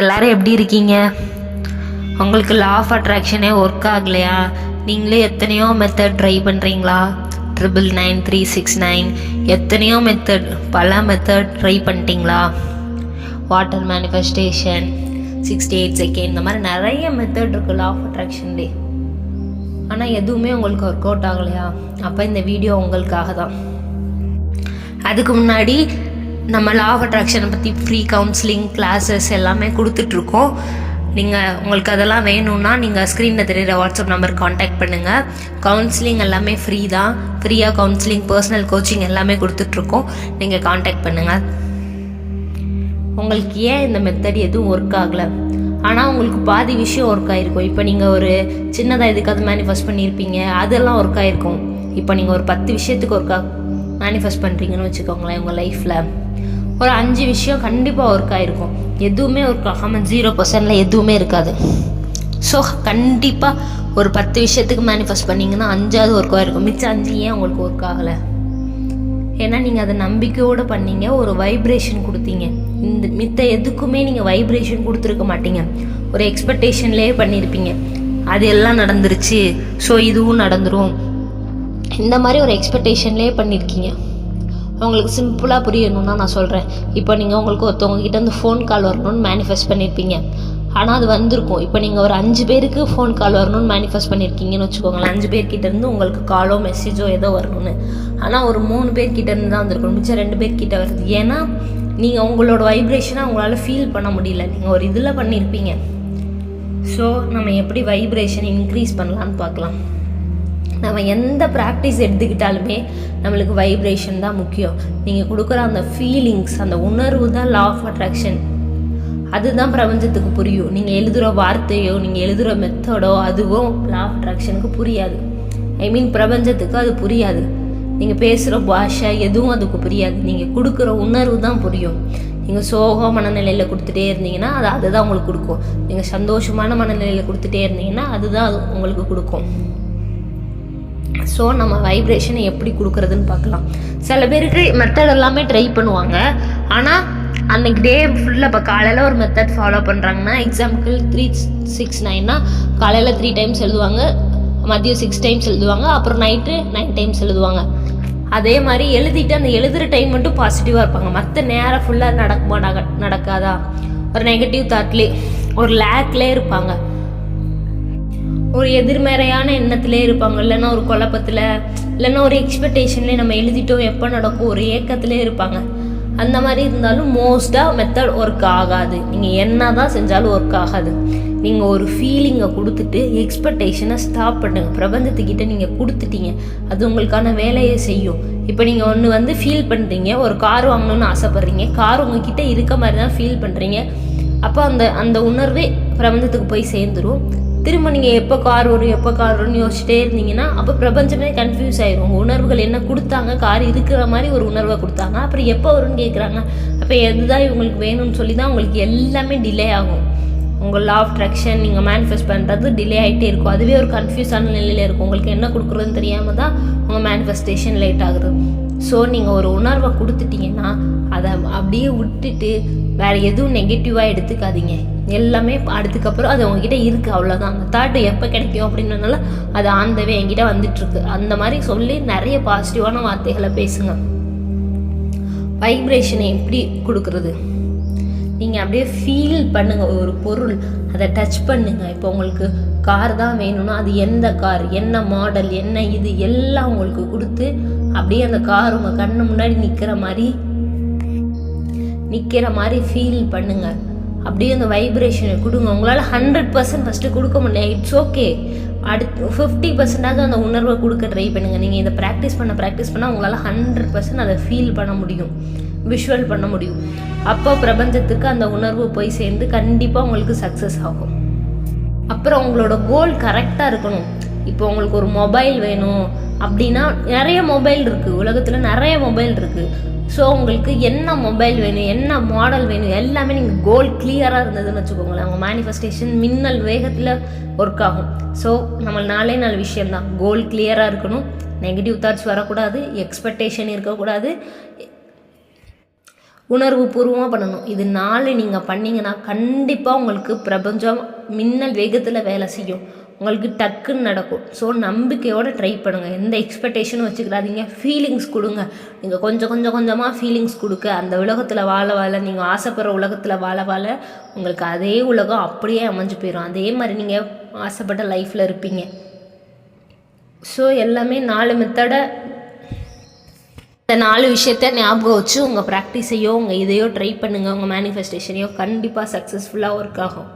எல்லாரும் எப்படி இருக்கீங்க? உங்களுக்கு லா ஆஃப் அட்ராக்ஷனே ஒர்க் ஆகலையா? நீங்களே எத்தனையோ மெத்தட் ட்ரை பண்ணுறீங்களா triple nine three six nine எத்தனையோ மெத்தட் பல மெத்தட் ட்ரை பண்ணிட்டீங்களா? Water manifestation sixty eight second இந்த மாதிரி நிறைய மெத்தட் இருக்குது லா ஆஃப் அட்ராக்ஷன்லே ஆனால் எதுவுமே உங்களுக்கு ஒர்க் அவுட் ஆகலையா? அப்போ இந்த வீடியோ உங்களுக்காக தான் அதுக்கு முன்னாடி நம்ம லா ஆஃப் அட்ராக்ஷனை பற்றி ஃப்ரீ கவுன்சிலிங் கிளாஸஸ் எல்லாமே கொடுத்துட்ருக்கோம். நீங்கள் உங்களுக்கு அதெல்லாம் வேணும்னா நீங்கள் ஸ்க்ரீனில் தெரியுற வாட்ஸ்அப் நம்பர் காண்டாக்ட் பண்ணுங்கள் கவுன்சிலிங் எல்லாமே ஃப்ரீ தான். ஃப்ரீயாக கவுன்சிலிங் பர்சனல் கோச்சிங் எல்லாமே கொடுத்துட்ருக்கோம். நீங்கள் காண்டாக்ட் பண்ணுங்கள் உங்களுக்கு ஏன் இந்த மெத்தட் எதுவும் ஒர்க் ஆகலை? ஆனால் உங்களுக்கு பாதி விஷயம் ஒர்க் ஆகிருக்கும் இப்போ நீங்கள் ஒரு சின்னதாக எதுக்காவது மேனிஃபெஸ்ட் பண்ணியிருப்பீங்க. அதெல்லாம் ஒர்க் ஆகிருக்கும் இப்போ நீங்கள் ஒரு பத்து விஷயத்துக்கு ஒர்க் மேனிஃபெஸ்ட் பண்ணுறீங்கன்னு வச்சுக்கோங்களேன் உங்கள் லைஃப்பில் ஒரு அஞ்சு விஷயம் கண்டிப்பாக ஒர்க் ஆகிருக்கும் எதுவுமே ஒர்க் ஆகாமல் ஜீரோ பர்சன்டில் எதுவுமே இருக்காது. ஸோ கண்டிப்பாக ஒரு பத்து விஷயத்துக்கு மேனிஃபெஸ்ட் பண்ணிங்கன்னா அஞ்சாவது ஒர்க் ஆகிருக்கும் மிச்சம் அஞ்சு ஏன் உங்களுக்கு ஒர்க் ஆகலை? ஏன்னா நீங்கள் அதை நம்பிக்கையோடு பண்ணீங்க. ஒரு வைப்ரேஷன் கொடுத்தீங்க. இந்த மித்த எதுக்குமே நீங்கள் வைப்ரேஷன் கொடுத்துருக்க மாட்டீங்க. ஒரு எக்ஸ்பெக்டேஷன்லேயே பண்ணியிருப்பீங்க அது எல்லாம் நடந்துருச்சு. ஸோ இதுவும் நடந்துடும் இந்த மாதிரி ஒரு எக்ஸ்பெக்டேஷன்லேயே பண்ணியிருக்கீங்க உங்களுக்கு சிம்பிளாக புரியணும்னா நான் சொல்கிறேன் இப்போ நீங்கள் உங்களுக்கு ஒருத்தவங்க கிட்ட இருந்து ஃபோன் கால் வரணும்னு மேனிஃபெஸ்ட் பண்ணியிருப்பீங்க ஆனால் அது வந்திருக்கும். இப்போ நீங்கள் ஒரு அஞ்சு பேருக்கு ஃபோன் கால் வரணும்னு மேனிஃபெஸ்ட் பண்ணியிருக்கீங்கன்னு வச்சுக்கோங்களேன். அஞ்சு பேர்கிட்டேருந்து உங்களுக்கு காலோ மெசேஜோ ஏதோ வரணும்னு. ஆனால் ஒரு மூணு பேர்கிட்ட இருந்து தான் வந்திருக்கும் மிச்சம் ரெண்டு பேர்கிட்ட வருது. ஏன்னா நீங்கள் உங்களோட வைப்ரேஷனை உங்களால் ஃபீல் பண்ண முடியல. நீங்கள் ஒரு இதில் பண்ணியிருப்பீங்க ஸோ நம்ம எப்படி வைப்ரேஷன் இன்க்ரீஸ் பண்ணலான்னு பார்க்கலாம். நம்ம எந்த ப்ராக்டிஸ் எடுத்துக்கிட்டாலுமே நம்மளுக்கு வைப்ரேஷன் தான் முக்கியம். நீங்கள் கொடுக்குற அந்த ஃபீலிங்ஸ் அந்த உணர்வு தான் லா ஆஃப் அட்ராக்ஷன் அதுதான் பிரபஞ்சத்துக்கு புரியும். நீங்கள் எழுதுகிற வார்த்தையோ நீங்கள் எழுதுகிற மெத்தடோ அதுவும் லா ஆஃப் அட்ராக்ஷனுக்கு புரியாது. ஐ மீன் பிரபஞ்சத்துக்கு அது புரியாது. நீங்கள் பேசுகிற பாஷை எதுவும் அதுக்கு புரியாது. நீங்கள் கொடுக்குற உணர்வு தான் புரியும். நீங்கள் சோக மனநிலையில் கொடுத்துட்டே இருந்தீங்கன்னா அது அதுதான் உங்களுக்கு கொடுக்கும். நீங்கள் சந்தோஷமான மனநிலையில் கொடுத்துட்டே இருந்தீங்கன்னா அதுதான் அது உங்களுக்கு கொடுக்கும். ஸோ நம்ம வைப்ரேஷனை எப்படி கொடுக்குறதுன்னு பார்க்கலாம். சில பேருக்கு மெத்தட் எல்லாமே ட்ரை பண்ணுவாங்க. ஆனால் அன்றைக்கி டே ஃபுல்லாக இப்போ காலையில் ஒரு மெத்தட் ஃபாலோ பண்ணுறாங்கன்னா எக்ஸாம்பிள் த்ரீ சிக்ஸ் நைன்னா காலையில் த்ரீ டைம்ஸ் எழுதுவாங்க மதியம் சிக்ஸ் டைம்ஸ் எழுதுவாங்க அப்புறம் நைட்டு நைன் டைம்ஸ் எழுதுவாங்க. அதே மாதிரி எழுதிட்டு அந்த எழுதுகிற டைம் மட்டும் பாசிட்டிவாக இருப்பாங்க. மற்ற நேரம் ஃபுல்லாக நடக்குமா நட நடக்காதா? ஒரு நெகட்டிவ் தாட்லேயே ஒரு லேக்லேயே இருப்பாங்க. ஒரு எதிர்மறையான எண்ணத்திலே இருப்பாங்க. இல்லைன்னா ஒரு குழப்பத்தில் இல்லைன்னா ஒரு எக்ஸ்பெக்டேஷன்லேயே நம்ம எழுதிட்டோம் எப்போ நடக்கும் ஒரு ஏக்கத்திலே இருப்பாங்க. அந்த மாதிரி இருந்தாலும் மோஸ்ட்டாக மெத்தட் ஒர்க் ஆகாது. நீங்கள் என்ன தான் செஞ்சாலும் ஒர்க் ஆகாது. நீங்கள் ஒரு ஃபீலிங்கை கொடுத்துட்டு எக்ஸ்பெக்டேஷனை ஸ்டாப் பண்ணுங்க. பிரபஞ்சத்துக்கிட்ட நீங்கள் கொடுத்துட்டீங்க. அது உங்களுக்கான வேலையை செய்யும். இப்போ நீங்கள் ஒன்று வந்து ஃபீல் பண்ணுறீங்க ஒரு கார் வாங்கணும்னு ஆசைப்பட்றீங்க கார் உங்ககிட்ட இருக்க மாதிரி தான் ஃபீல் பண்ணுறீங்க அப்போ அந்த அந்த உணர்வே பிரபஞ்சத்துக்கு போய் சேர்ந்துரும். திரும்ப நீங்கள் எப்போ கார் வரும் எப்போ கார் வரும்னு யோசிச்சுட்டே இருந்தீங்கன்னா அப்போ பிரபஞ்சமே கன்ஃபியூஸ் ஆயிரும். உங்கள் உணர்வுகள் என்ன கொடுத்தாங்க கார் இருக்கிற மாதிரி ஒரு உணர்வை கொடுத்தாங்க. அப்புறம் எப்போ வரும்னு கேட்குறாங்க அப்போ எதுதான் இவங்களுக்கு வேணும்னு சொல்லி தான் உங்களுக்கு எல்லாமே டிலே ஆகும். உங்கள் லா ஆஃப் ட்ரக்ஷன் நீங்கள் மேனிஃபெஸ்ட் பண்ணுறது டிலே ஆகிட்டே இருக்கும். அதுவே ஒரு கன்ஃபியூஸான நிலையில் இருக்கும். உங்களுக்கு என்ன கொடுக்குறதுன்னு தெரியாமல் தான் உங்கள் மேனிஃபெஸ்டேஷன் லேட் ஆகுது. ஸோ நீங்கள் ஒரு உணர்வை கொடுத்துட்டீங்கன்னா அதை அப்படியே விட்டுட்டு வேறு எதுவும் நெகட்டிவாக எடுத்துக்காதீங்க. எல்லாமே அதுக்கப்புறம் அது உங்ககிட்ட இருக்குது அவ்வளோதான் அந்த தாட்டு எப்போ கிடைக்கும் அப்படின்றனால அது ஆந்தவே என்கிட்ட வந்துட்டுருக்கு. அந்த மாதிரி சொல்லி நிறைய பாசிட்டிவான வார்த்தைகளை பேசுங்க. வைப்ரேஷனை எப்படி கொடுக்குறது? நீங்கள் அப்படியே ஃபீல் பண்ணுங்கள் ஒரு பொருள். அதை டச் பண்ணுங்க. இப்போ உங்களுக்கு கார் தான் வேணும்னா அது எந்த கார் என்ன மாடல் என்ன இது எல்லாம் உங்களுக்கு கொடுத்து அப்படியே அந்த கார் உங்கள் கண்ணு முன்னாடி நிற்கிற மாதிரி நிற்கிற மாதிரி ஃபீல் பண்ணுங்க. அப்படியே அந்த வைப்ரேஷனை கொடுங்க. உங்களால் ஹண்ட்ரட் பர்சன்ட் ஃபஸ்ட்டு கொடுக்க முடியல. இட்ஸ் ஓகே அடுத்து ஃபிஃப்டி பர்சன்டாவது அந்த உணர்வை கொடுக்க ட்ரை பண்ணுங்கள் நீங்கள் இதை ப்ராக்டிஸ் பண்ண ப்ராக்டிஸ் பண்ணால் உங்களால் ஹண்ட்ரட் பர்சன்ட் அதை ஃபீல் பண்ண முடியும். விஷுவல் பண்ண முடியும். அப்போ பிரபஞ்சத்துக்கு அந்த உணர்வு போய் சேர்ந்து கண்டிப்பாக உங்களுக்கு சக்ஸஸ் ஆகும். அப்புறம் உங்களோட கோல் கரெக்டாக இருக்கணும். இப்போ உங்களுக்கு ஒரு மொபைல் வேணும் அப்படின்னா நிறைய மொபைல் இருக்குது உலகத்தில் நிறைய மொபைல் இருக்குது ஸோ உங்களுக்கு என்ன மொபைல் வேணும் என்ன மாடல் வேணும் எல்லாமே நீங்கள் கோல் கிளியராக இருந்ததுன்னு வச்சுக்கோங்களேன். உங்கள் மேனிஃபெஸ்டேஷன் மின்னல் வேகத்தில் ஒர்க் ஆகும். ஸோ நம்ம நாளே நாலு விஷயம்தான். கோல் கிளியராக இருக்கணும். நெகட்டிவ் தாட்ஸ் வரக்கூடாது. எக்ஸ்பெக்டேஷன் இருக்கக்கூடாது. உணர்வு பூர்வமாக பண்ணணும். இது நாலு நீங்கள் பண்ணீங்கன்னா கண்டிப்பாக உங்களுக்கு பிரபஞ்சம் மின்னல் வேகத்தில் வேலை செய்யும். உங்களுக்கு டக்குன்னு நடக்கும். ஸோ நம்பிக்கையோடு ட்ரை பண்ணுங்கள் எந்த எக்ஸ்பெக்டேஷனும் வச்சுக்கிறாதீங்க ஃபீலிங்ஸ் கொடுங்க. நீங்கள் கொஞ்சம் கொஞ்சம் கொஞ்சமாக ஃபீலிங்ஸ் கொடுக்க. அந்த உலகத்தில் வாழ வாழ நீங்கள் ஆசைப்படுற உலகத்தில் வாழ வாழ உங்களுக்கு அதே உலகம் அப்படியே அமைஞ்சு போயிடும் அதே மாதிரி நீங்கள் ஆசைப்பட்ட லைஃப்பில் இருப்பீங்க. ஸோ எல்லாமே நாலு மெத்தடை இந்த நாலு விஷயத்த ஞாபகம் வச்சு உங்கள் ப்ராக்டிஸையோ உங்கள் இதையோ ட்ரை பண்ணுங்கள் உங்கள் மேனிஃபெஸ்டேஷனையோ கண்டிப்பாக சக்ஸஸ்ஃபுல்லாக ஒர்க் ஆகும்.